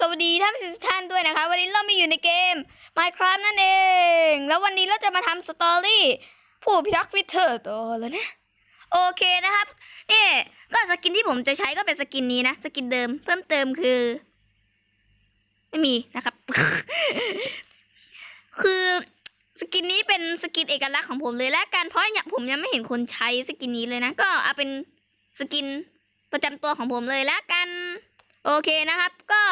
สวัสดีท่านผู้ชมทุกท่านด้วยนะคะ วันนี้เรามาอยู่ในเกม Minecraft นั่นเอง แล้ววันนี้เราจะมาทำสตอรี่ผู้พิทักษ์พิเทอร์ตัวแล้วนะ โอเคนะครับนี่ก็สกินที่ผมจะใช้ก็เป็นสกินนี้นะ สกินเดิมเพิ่มเติมคือ ไม่มีนะครับ คือสกินนี้เป็นสกินเอกลักษณ์ของผมเลยและกันเพราะผมยังไม่เห็นคนใช้สกินนี้เลยนะ ก็เอาเป็นสกินประจำตัวของผมเลยแล้วกัน โอเคนะครับ ก็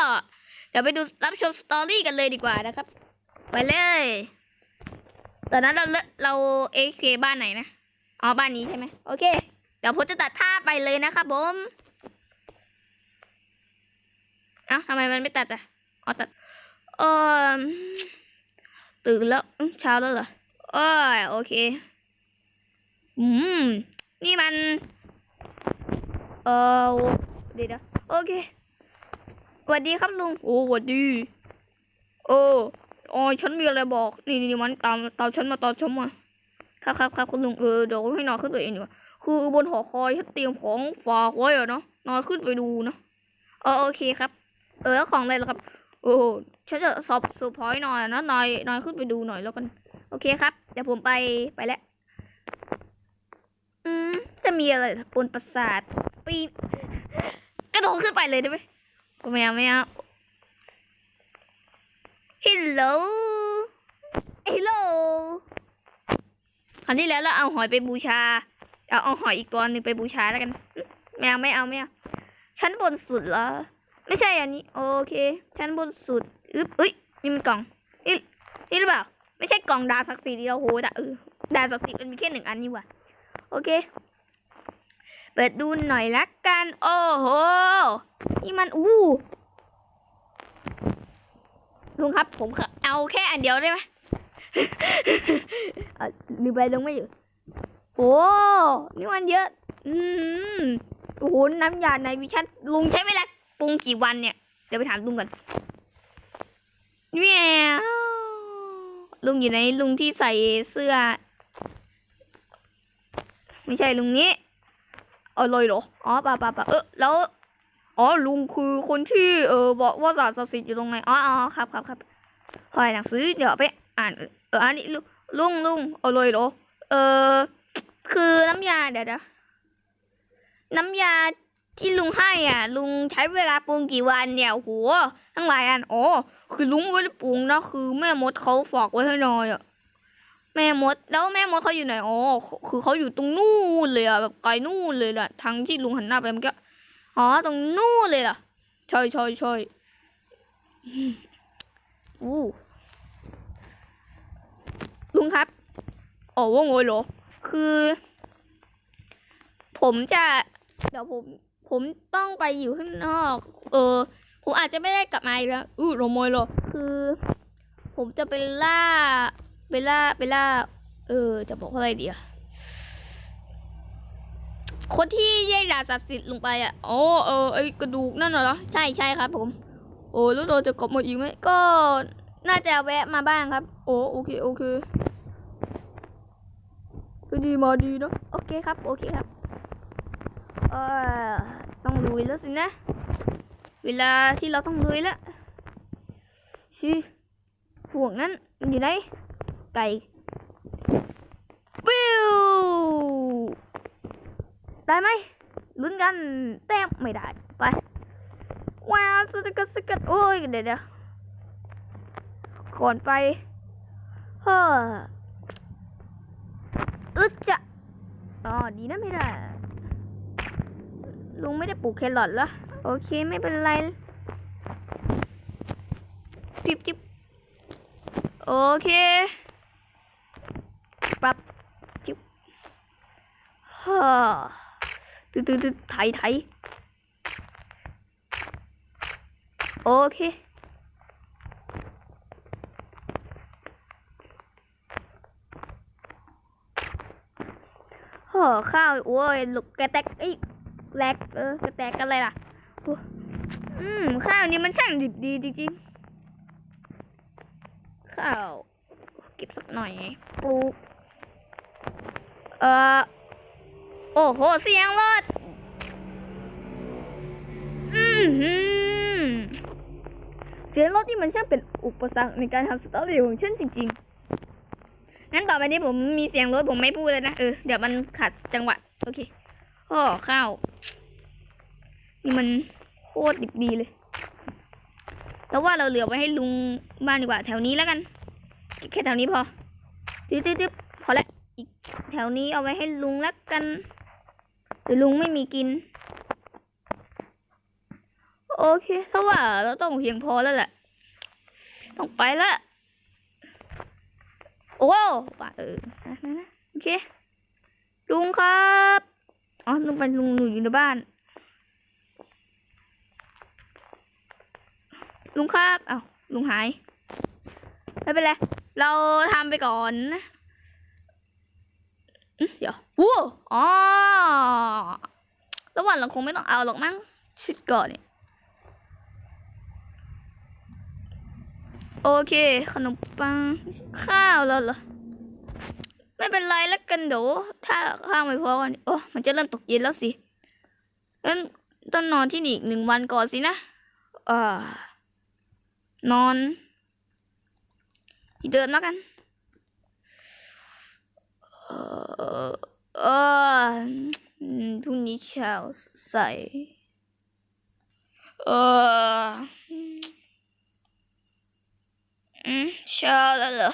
เดี๋ยวไปดูรับชมสตอรี่กันเลยดีกว่านะครับ ไปเลย ตอนนั้นเราเราเอเคบ้านไหนนะ อ๋อ บ้านนี้ใช่ไหมโอเค เดี๋ยวผมจะตัดภาพไปเลยนะครับผมเอ้าทำไมมันไม่ตัดอะอ๋อตัดเออตื่นแล้วเช้าแล้วเหรอเออโอเค อืม นี่มัน เออเดี๋ยวนะโอเค สวัสดีครับลุง โอ้สวัสดีเอออ๋อฉันมีอะไรบอก นี่นี่มันตามตามฉันมาตามฉันมาครับครับครับคุณลุงเออเดี๋ยวให้นอนขึ้นไปเองดีกว่าคือบนหอคอยฉันเตรียมของฝากไว้อะเนาะนอนขึ้นไปดูนะเออโอเคครับ เออแล้วของอะไรล่ะครับ โอ้ฉันจะสอบสอบพอยหน่อยนะนายนายขึ้นไปดูหน่อยแล้วกัน โอเคครับ เดี๋ยวผมไปไปแล้วอืมจะมีอะไรบนปราสาทปีนกระโดดขึ้นไปเลยได้ไหม ไม่เอาไม่เอา Hello Hello ครั้งที่แล้วเราเอาหอยไปบูชา เอาเอาหอยอีกตัวหนึ่งไปบูชาแล้วกัน ไม่เอาไม่เอาไม่เอาชั้นบนสุดเหรอ ไม่ใช่อันนี้ โอเค ชั้นบนสุดอึ๊บเอ้ยนี่มันกล่องนี่นี่หรือเปล่า ไม่ใช่กล่องดาวศักดิ์สิทธิ์เราโหแต่เออดาวศักดิ์สิทธิ์มันมีแค่หนึ่งอันนี่หว่า โอเค เปิดดูหน่อยละกัน โอ้โห นี่มัน อู้ลุงครับ ผมเอาแค่อันเดียวได้ไหมเอ่อลืมไปลงไม่อยู่ โอ้นี่มันเยอะ อืมโอ้โห น้ำยาในวิชั่นลุงใช้เวลาปรุงกี่วันเนี่ย เดี๋ยวไปถามลุงก่อนแมวลุงอยู่ไหนลุงที่ใส่เสื้อ ไม่ใช่ลุงนี้ อาเลยเหรอ อ๋อป่าป่าป่าเออ แล้ว อ๋อ ลุงคือคนที่ เออ บอกว่าศาสตร์ศักดิ์สิทธิ์อยู่ตรงไหน อ๋ออ๋อครับครับครับหอยหนังสือเดี๋ยวไปอ่าน เออ อันนี้ลุงลุงลุงอาเลยเหรอ เออ คือน้ำยาเดี๋ยวเดี๋ยวน้ำยาที่ลุงให้อะ ลุงใช้เวลาปรุงกี่วันเนี่ยโอ้โหทั้งหลายอันอ๋อคือลุงไม่ได้ปรุงนะคือแม่มดเขาฝากไว้ให้หน่อยอะ แม่มด แล้วแม่มดเขาอยู่ไหนอ๋อคือเขาอยู่ตรงนู่นเลยอะแบบไกลนู่นเลยแหละทางที่ลุงหันหน้าไปเมื่อกี้อ๋อตรงนู่นเลยเหรอใช่ใช่ใช่อู้ลุงครับอ๋อว่าไงเหรอ คือ ผมจะเดี๋ยวผมผมต้องไปอยู่ข้างนอก เออ ผมอาจจะไม่ได้กลับมาอีกแล้วอู้ทำไมเหรอ คือ ผมจะไปล่า ไปล่าไปล่าเออ จะบอกว่าอะไรดีอะคนที่แยกดาบศักดิ์สิทธิ์ลงไปอะอ๋อเออไอกระดูกนั่นเหรอใช่ใช่ครับผม โอ้แล้วเราจะกลับมาอีกไหมก็น่าจะแวะมาบ้างครับ โอ้โอเคโอเคก็ดีมาดีเนะโอเคครับ โอเคครับเออต้องลุยแล้วสินะ เวลาที่เราต้องลุยแล้วชิพวกนั้นอยู่ไหน ไก่ปิ้วได้ไหมลุ้นกันแต้มไม่ได้ ไปว้าวสกัดสกัดโอ้ยเดี๋ยวเดี๋ยวก่อนไปเฮ้ออึดจะอ๋อดีนะไม่ได้ลุงไม่ได้ปลูกแครอทเหรอโอเคไม่เป็นไรจิบจิบโอเค ปรับจิบ ฮ่าตึ๊ดตึ๊ดไถไถโอเคโอ้ข้าวโอ้ยลูกกระแตกอีกแลกเออกระแตกกันเลยล่ะ อืม ข้าวนี่มันช่างดิบดีจริงๆ ข้าว เก็บสักหน่อยปลูก เอ่อ โอ้โห เสียงรถอือหือเสียงรถที่มันช่างเป็นอุปสรรคในการทำสตอรี่ของฉันจริงๆ งั้นต่อไปนี้ผมมีเสียงรถผมไม่พูดเลยนะ เออ เดี๋ยวมันขัดจังหวะ โอเคโอ้ข้าว นี่มันโคตรดิบดีเลยแล้วว่าเราเหลือไว้ให้ลุงบ้านดีกว่า แถวนี้แล้วกัน แค่แถวนี้พอตึ๊ดตึ๊ดตึ๊ดพอละอีกแถวนี้เอาไว้ให้ลุงแล้วกัน หรือลุงไม่มีกิน โอเคถ้าว่าเราต้องเพียงพอแล้วแหละ ต้องไปละ โอ้ว่าเออนะนะนะโอเค ลุงครับอ๋อลุงไปลุงหนูอยู่ในบ้าน ลุงครับเอ้าลุงหายไม่เป็นไร เราทำไปก่อนนะเดี๋ยววู้อ๋อันเราคงไม่ต้องเอาหรอกมั้งชิดก่อนเนี่ยโอเค ขนมปังข้าวแล้วเหรอ ไม่เป็นไรแล้วกันเดี๋ยวถ้าข้าวไม่พอกันโอ้มันจะเริ่มตกเย็นแล้วสิงั้นต้องนอนที่นี่อีกหนึ่งวันก่อนสินะอ่านอนที่เดิมแล้วกันเออเอออืมพรุ่งนี้เช้าใส่เอออืมเช้าแล้วเหรอ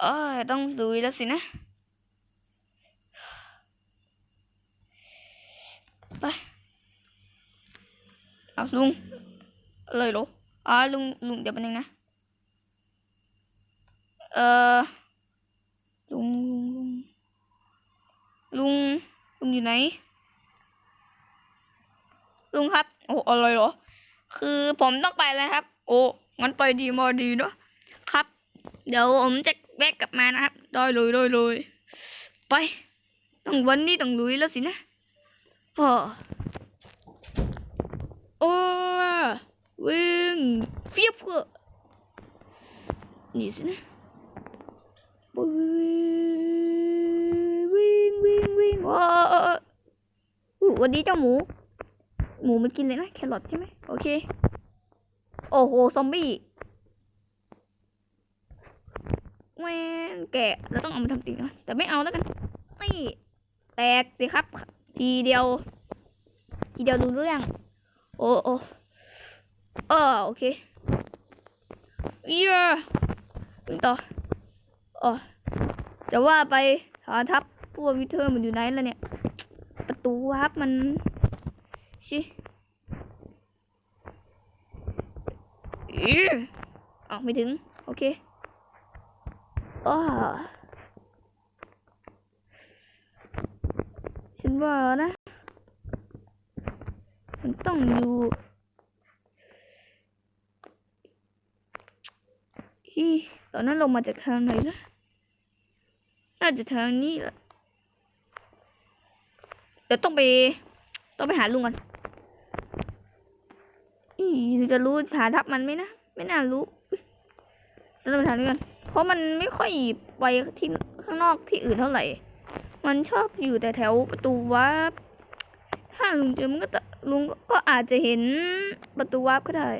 เออต้องดูแล้วสินะ ไป เอาลุง เลยเหรออ๋อลุง ลุงเดี๋ยวแป๊บนึงนะ เออลุงลุงลุงลุงอยู่ไหน ลุงครับ โอ้อะไรเหรอ คือผมต้องไปแล้วครับ โอ้งั้นไปดีมาดีเนาะครับ เดี๋ยวผมจะแวะกลับมานะครับได้เลยได้เลยไปต้องวันนี้ต้องลุยแล้วสินะพ่อโอ้วิ่งเฟียบเพื่อนี่สินะวิ่งวิ่งวิ่งว้าวอู้วันนี้เจ้าหมู หมูมันกินเลยนะแครอทใช่ไหมโอเค โอ้โห ซอมบี้แหวนแกะเราต้องเอามาทำติ่งนะแต่ไม่เอาแล้วกันนี่แตกสิครับ ทีเดียว ทีเดียวรู้เรื่อง โอ้โอ้เออโอเคเยี่ยวิ่งต่ออ๋อจะว่าไปฐานทัพพวกวิเทอร์มันอยู่ไหนแล้วเนี่ย ประตูวับมัน ชิออกไม่ถึง โอเคอ้ฉันว่านะ มันต้องอยู่อีตอนนั้นลงมาจากทางไหนนะ น่าจะทางนี้แหละเดี๋ยวต้องไป ต้องไปหาลุงก่อน จะรู้หานทับมันไหมนะ ไม่น่ารู้เราไปทางนี้กัน เพราะมันไม่ค่อยไปที่ข้างนอกที่อื่นเท่าไหร่ มันชอบอยู่แต่แถวประตูวับถ้าลุงเจอมันก็จะลุงก็อาจจะเห็นประตูวับก็ได้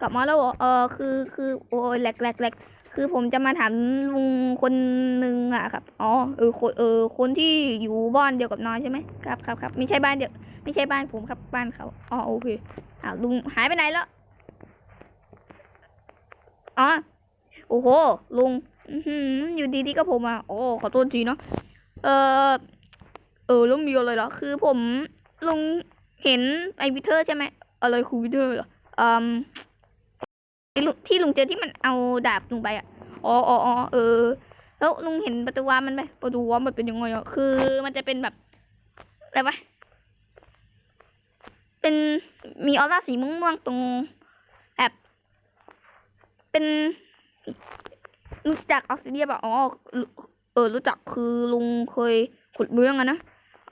กลับมาแล้วเหรอเออคือคือโอ้ยแหลกแหลกแหลก คือผมจะมาถามลุงคนหนึ่งอะครับ อ๋อ เออ คนเออ คนที่อยู่บ้านเดียวกับน้อยใช่ไหมครับครับครับไม่ใช่บ้านเดียว ไม่ใช่บ้านผมครับบ้านเขา อ๋อโอเคอ้าวลุงหายไปไหนแล้ว อ๋อ โอ้โห ลุงอื้อยู่ดีๆก็ผมอะ โอ้ ขอโทษทีเนาะ เออ เออแล้วมีอะไรเหรอ คือผมลุงเห็นไอวิเทอร์ใช่ไหมอะไรคือวิเทอร์เหรออืม ที่ลุงที่ลุงเจอที่มันเอาดาบลุงไปอะอ๋ออ๋ออ๋อเออ แล้วลุงเห็นประตูวามันไหมประตูวามันเป็นยังไงอะคือมันจะเป็นแบบอะไรวะเป็นมีออร่าสีม่วงๆตรงแบบเป็นรู้จักออกซิเดียป่ะอ๋อเออรู้จักคือลุงเคยขุดเมืองอะนะ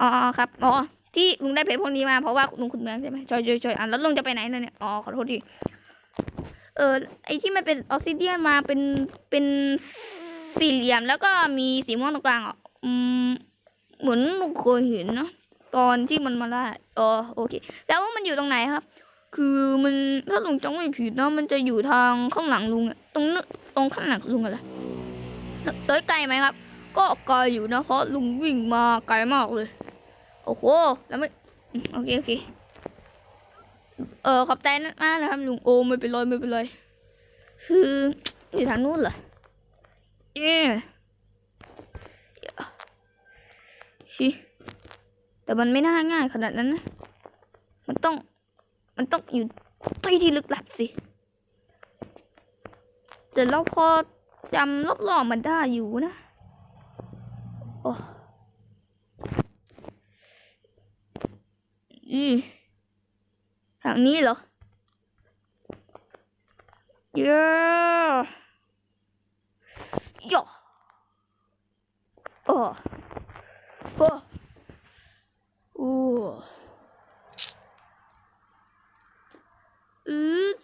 อ๋อครับอ๋อที่ลุงได้เพชรพวกนี้มาเพราะว่าลุงขุดเมืองใช่ไหมช่ใช่ใช่อะแล้วลุงจะไปไหนเนี่ยอ๋อขอโทษที เออไอที่มันเป็นออกซิเดียนมาเป็นเป็นสี่เหลี่ยมแล้วก็มีสีม่วงตรงกลางอะอืมเหมือนลุงเคยเห็นเนาะตอนที่มันมาได้อ๋อโอเค แล้วว่ามันอยู่ตรงไหนครับ คือมันถ้าลุงจำไม่ผิดนาะมันจะอยู่ทางข้างหลังลุงอะตรงนู้นตรงข้างหลังลุงอะไรเต้ยไกลไหมครับ ก็ไกลอยู่นะเพราะลุงวิ่งมาไกลมากเลย โอ้โหแล้วไม่อืมโอเคโอเค เออขอบใจนะมากนะครับลุงโอไม่เป็นไรไม่เป็นไรคืออยู่ทางนู้นเหรอเอ๊ชิแต่มันไม่น่าง่ายขนาดนั้นนะ มันต้อง มันต้องอยู่ที่ที่ลึกลับสิ แต่เราพอจำรอบๆมันได้อยู่นะ โอ้อ ทางนี้เหรอเย้ย่โอ้โอ้โอ้อืด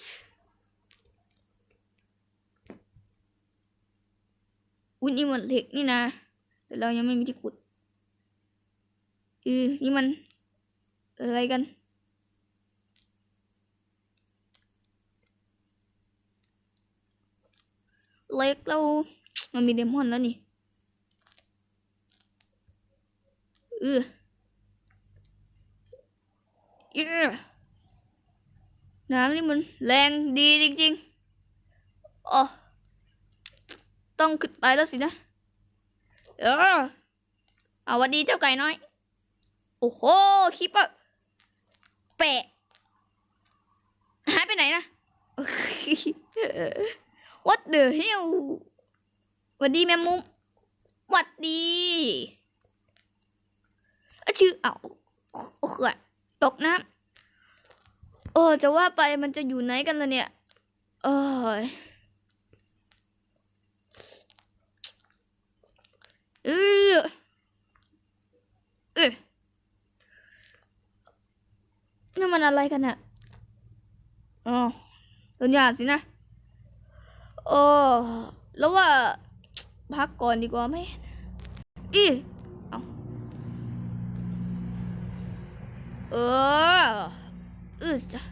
อุ้ยนี่มันเหล็กนี่นะ แต่เรายังไม่มีที่ขุดอือนี่มันอะไรกัน ล็กเรา มันมีเดมอนแล้วนี่เออเย้น้ำนี่มันแรงดีจริงๆอ๋อต้องขึ้นไปแล้วสินะ เออเอาวันดีเจ้าไก่น้อย โอ้โหคิปเปอร์แปะ หายไปไหนนะ What the hell หวัดดีแมมมุมหวัดดีอะชื่อเอาโอ้โหตกน้ำเออจะว่าไปมันจะอยู่ไหนกันล่ะเนี่ยเออเออเออนี่มันอะไรกันอะอ๋อต้นยาสินะ เออแล้วว่า พักก่อนดีกว่าไหมอีเอาเอออือจ้ะ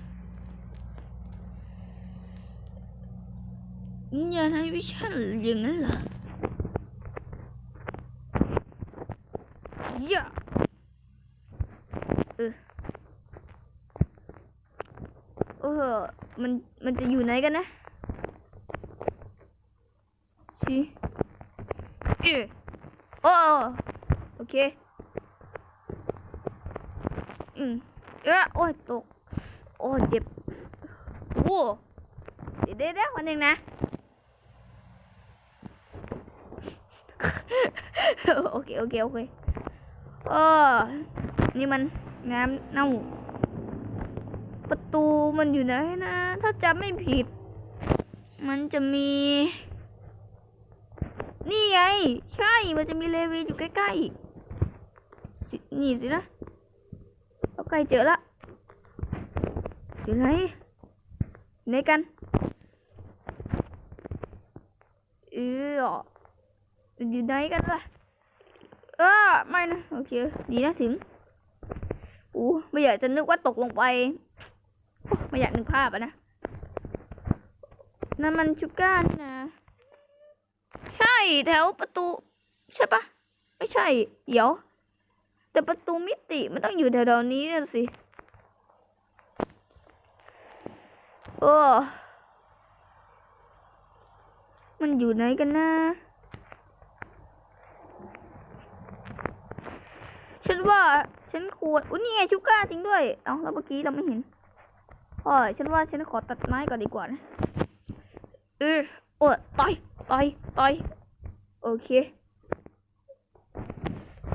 นี่อย่าทำวิชันอย่างนั้นเหรออย่าเออเออมัน มันจะอยู่ไหนกันนะ ชีเออโอ้โอเคอืมเออโอ้ตกโอ้เจ็บโอ้เดี๋ยวเดี๋ยวเดี๋ยววันหนึ่งนะโอเคโอเคโอเคเออนี่มันน้ำเน่าประตูมันอยู่ไหนนะ ถ้าจำไม่ผิด มันจะมี นี่ไง ใช่ มันจะมีเลวีอยู่ใกล้ๆ นี่สินะเราใกล้เจอละอยู่ไหนไหนกันเอออยู่ไหนกันล่ะเออไม่นะโอเคดีนะถึงอู้ไม่อยากจะนึกว่าตกลงไปไม่อยากนึกภาพอะนะนั่นมันชูก้านนะ ใช่แถวประตู ใช่ปะไม่ใช่ เดี๋ยว แต่ประตูมิติมันต้องอยู่แถวๆนี้น่สิเออมันอยู่ไหนกันนะฉันว่าฉันควรอุ้ยนี่ไงชูก้าจริงด้วย เอ้าแล้วเมื่อกี้เราไม่เห็นอ้ยฉันว่าฉันขอตัดไม้ก่อนดีกว่านะเออโอ้ยต่อย ต่อยต่อยโอเค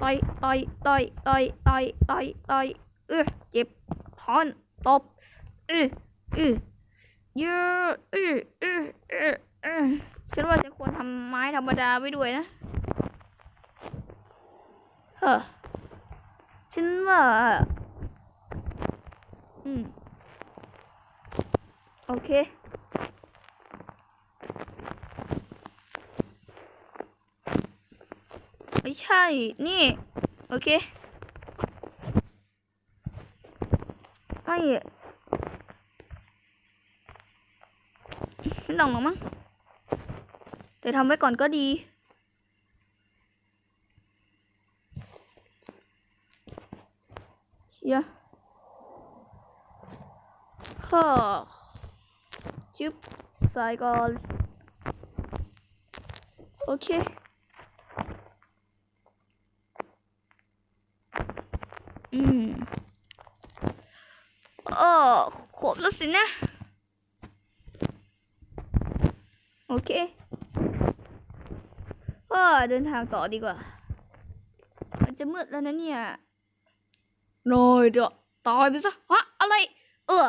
ต่อยต่อยต่อยต่อยต่อยต่อยต่อยเออเจ็บถอนตบเออเออเยอะเออเออเออเออฉันว่าฉันควรทำไม้ธรรมดาไว้ด้วยนะเฮ้อฉันว่าอืมโอเค ไม่ใช่ นี่ โอเคไอ้ไม่ต้องหรอกมั้งแต่ทำไว้ก่อนก็ดี เชียฮ่าชึบใส่ก่อน โอเค อืมโอ้ครบแล้วสินะ โอเคก็เดินทางต่อดีกว่า มันจะมืดแล้วนะเนี่ยนอยเดี๋ยวตายไปซะฮะอะไร เออ